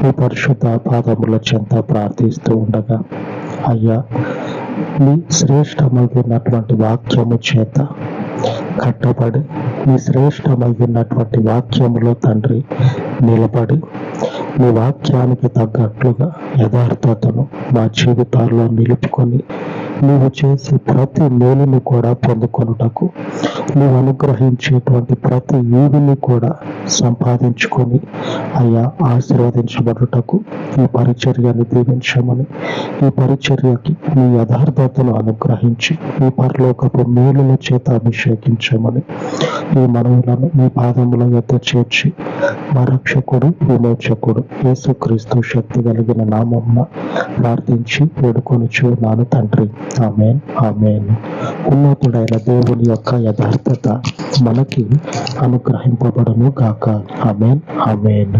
మీ పరిశుద్ధ పాదముల చెంత ప్రార్థిస్తూ ఉండగా అయ్యా మీ శ్రేష్టమైనటువంటి వాక్యము చేత కట్టబడి మీ శ్రేష్టమైనటువంటి వాక్యములో తండ్రి నిలబడి మీ వాక్యానికి తగ్గట్లుగా యథార్థతను మా జీవితాల్లో నిలుపుకొని నీవు చేసే ప్రతి మేలును కూడా పొందుకొనుటకు నువ్వు అనుగ్రహించేటువంటి ప్రతి ఈవిని కూడా సంపాదించుకొని అయ్యా ఆశీర్వదించబడుటకు ఈ పరిచర్యను దీవించమని ఈ పరిచర్యకి మీ యథార్థతను అనుగ్రహించి మీ పరలోకపు మేలుల చేత అభిషేకించమని ఈ మనవులను మీ పాదముల యొక్క చేర్చి మా రక్షకుడు విమోచకుడు యేసుక్రీస్తు శక్తి కలిగిన నామమున ప్రార్థించి వేడుకొనుచు నాను తండ్రి. Amen amen. ఉన్నతుడైన దేవుని యొక్క యథార్థత మనకి అనుగ్రహింపబడను గాక ఆమెన్ ఆమెన్